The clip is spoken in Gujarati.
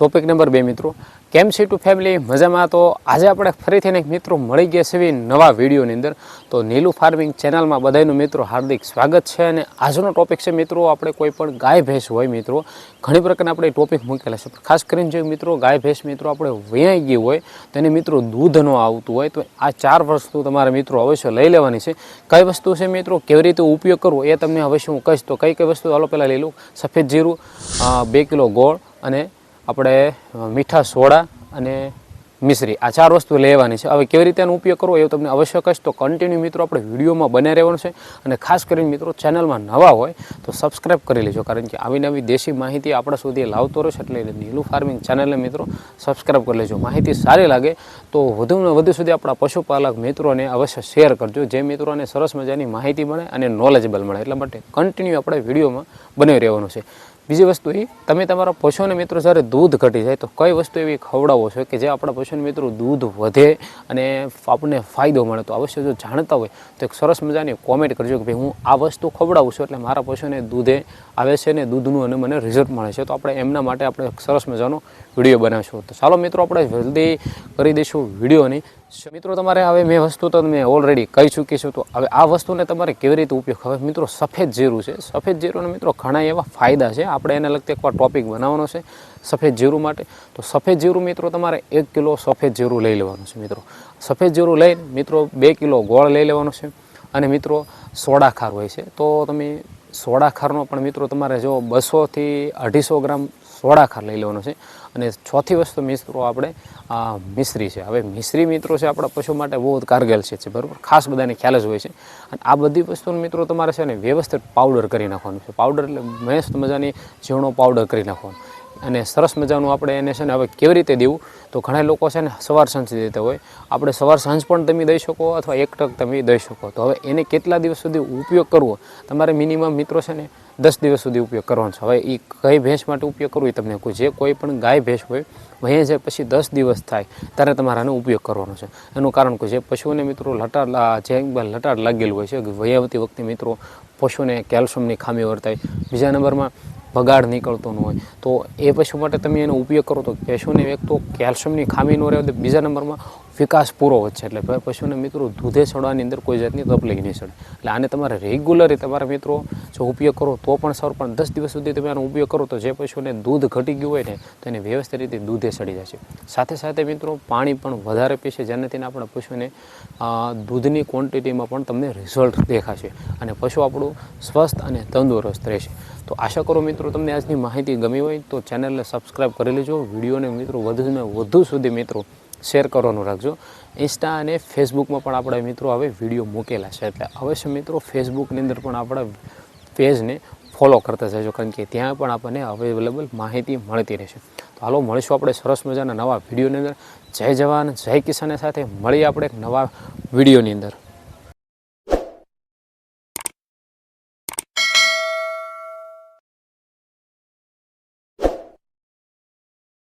ટોપિક નંબર બે, મિત્રો. કેમ છે ટુ ફેમિલી મજામાં? તો આજે આપણે ફરીથી એક મિત્રો મળી ગયા છે નવા વિડીયોની અંદર. તો નીલું ફાર્મિંગ ચેનલમાં બધાનું મિત્રો હાર્દિક સ્વાગત છે અને આજનો ટોપિક છે, મિત્રો, આપણે કોઈ પણ ગાય, ભેંસ હોય, મિત્રો, ઘણી પ્રકારના આપણે ટોપિક મૂકેલા છે. ખાસ કરીને જો મિત્રો ગાય, ભેંસ, મિત્રો, આપણે વ્યાઈ ગઈ હોય, તો એને મિત્રો દૂધ ન આવતું હોય, તો આ ચાર વસ્તુ તમારે મિત્રો અવશ્ય લઈ લેવાની છે. કઈ વસ્તુ છે, મિત્રો? કેવી રીતે ઉપયોગ કરવો, એ તમને અવશ્ય હું કહીશ. તો કઈ કઈ વસ્તુ? હાલો, પહેલાં લઈ લઉં સફેદ જીરું બે કિલો ગોળ અને આપણે મીઠા સોડા અને મિશ્રી આ ચાર વસ્તુ લેવાની છે. હવે કેવી રીતે એનો ઉપયોગ કરવો એવું તમને અવશ્ય કહીશ. તો કન્ટિન્યુ મિત્રો આપણે વિડીયોમાં બને રહેવાનું છે અને ખાસ કરીને મિત્રો ચેનલમાં નવા હોય તો સબસ્ક્રાઇબ કરી લેજો. કારણ કે આવી નવી દેશી માહિતી આપણા સુધી લાવતો રહેશે એટલે નીલું ફાર્મિંગ ચેનલને મિત્રો સબસ્ક્રાઈબ કરી લેજો. માહિતી સારી લાગે તો વધુને વધુ સુધી આપણા પશુપાલક મિત્રોને અવશ્ય શેર કરજો, જે મિત્રોને સરસ મજાની માહિતી મળે અને નોલેજેબલ મળે. એટલા માટે કન્ટિન્યુ આપણે વિડીયોમાં બનાવી રહેવાનું છે. બીજી વસ્તુ એ, તમે તમારા પશુઓને મિત્રો જ્યારે દૂધ ઘટી જાય તો કઈ વસ્તુ એવી ખવડાવો છો કે જે આપણા પશુને મિત્રો દૂધ વધે અને આપણને ફાયદો મળે? તો અવશ્ય જો જાણતા હોય તો એક સરસ મજાની કોમેન્ટ કરજો કે ભાઈ હું આ વસ્તુ ખવડાવું છું એટલે મારા પશુને દૂધે આવે છે ને દૂધનું અને મને રિઝલ્ટ મળે છે. તો આપણે એમના માટે આપણે સરસ મજાનો વીડિયો બનાવીશું. તો ચાલો મિત્રો, આપણે જલ્દી કરી દઈશું વિડીયોની. મિત્રો, તમારે હવે મેં વસ્તુ તો મેં ઓલરેડી કહી ચૂકી છું. તો હવે આ વસ્તુને તમારે કેવી રીતે ઉપયોગ? હવે મિત્રો, સફેદ જીરું છે. સફેદ જીરુંના મિત્રો, ઘણા એવા ફાયદા છે. આપણે એને લગતી એકવાર ટોપિક બનાવવાનો છે સફેદ જીરું માટે. તો સફેદ જીરું મિત્રો, તમારે એક કિલો સફેદ જીરું લઈ લેવાનું છે મિત્રો. સફેદ જીરું લઈને મિત્રો, બે કિલો ગોળ લઈ લેવાનો છે. અને મિત્રો, સોડા ખાર હોય છે. તો તમે સોડા ખારનો પણ મિત્રો, તમારે જો બસોથી અઢીસો ગ્રામ સોડા ખાર લઈ લેવાનો છે. અને ચોથી વસ્તુ મિત્રો આપણે મિશ્રી છે. હવે મિશ્રી મિત્રો છે આપણા પશુ માટે બહુ કારગેલ છે બરાબર? ખાસ બધાને ખ્યાલ જ હોય છે. અને આ બધી વસ્તુનો મિત્રો તમારે છે ને વ્યવસ્થિત પાવડર કરી નાખવાનું છે. પાવડર એટલે મસ્ત મજાની ઝીણો પાવડર કરી નાખવાનો. અને સરસ મજાનું આપણે એને છે ને હવે કેવી રીતે દેવું? તો ઘણા લોકો છે ને સવાર સાંજ દેતા હોય. આપણે સવાર સાંજ પણ તમે દઈ શકો અથવા એક ટક તમે દઈ શકો. તો હવે એને કેટલા દિવસ સુધી ઉપયોગ કરવો? તમારે મિનિમમ મિત્રો છે ને દસ દિવસ સુધી ઉપયોગ કરવાનો છે. હવે એ કઈ ભેંસ માટે ઉપયોગ કરવો એ તમને કોઈ જે કોઈ પણ ગાય ભેંસ હોય, વહી જાય પછી દસ દિવસ થાય, ત્યારે તમારે આનો ઉપયોગ કરવાનો છે. એનું કારણ કે જે પશુઓને મિત્રો લટાર લા- જે લટાર લાગેલું હોય છે વયાવતી વખતે મિત્રો પશુને કેલ્શિયમની ખામી વર્તાય, બીજા નંબરમાં બગાડ નીકળતો ન હોય. તો એ પશુ માટે તમે એનો ઉપયોગ કરો તો પશુને એક તો કેલ્શિયમની ખામી ન રહે, બીજા નંબરમાં વિકાસ પૂરો વધશે એટલે પશુને મિત્રો દૂધે સડવાની અંદર કોઈ જાતની તકલીફ નહીં સડે. એટલે આને તમારે રેગ્યુલરી તમારા મિત્રો જો ઉપયોગ કરો તો પણ સર, પણ દસ દિવસ સુધી તમે આનો ઉપયોગ કરો તો જે પશુને દૂધ ઘટી ગયું હોય ને, તો એને વ્યવસ્થિત રીતે દૂધે સડી જશે સાથે સાથે મિત્રો પાણી પણ વધારે પીશે, જેનાથી આપણા પશુને દૂધની ક્વોન્ટિટીમાં પણ તમને રિઝલ્ટ દેખાશે અને પશુ આપણું સ્વસ્થ અને તંદુરસ્ત રહેશે. તો આશા કરો મિત્રો તમને આજની માહિતી ગમી હોય તો ચેનલને સબસ્ક્રાઈબ કરી લેજો. વિડીયોને મિત્રો વધુને વધુ સુધી મિત્રો શેર કરવાનું રાખજો. ઇન્સ્ટા અને ફેસબુકમાં પણ આપણા મિત્રો હવે વીડિયો મૂકેલા છે. એટલે અવશ્ય મિત્રો ફેસબુકની અંદર પણ આપણા પેજને ફોલો કરતા જજો. કારણ કે ત્યાં પણ આપણને અવેલેબલ માહિતી મળતી રહેશે. તો હાલો, મળીશું આપણે સરસ મજાના નવા વિડીયોની અંદર. જય જવાન, જય કિસાન સાથે મળીએ આપણે એક નવા વિડીયોની અંદર.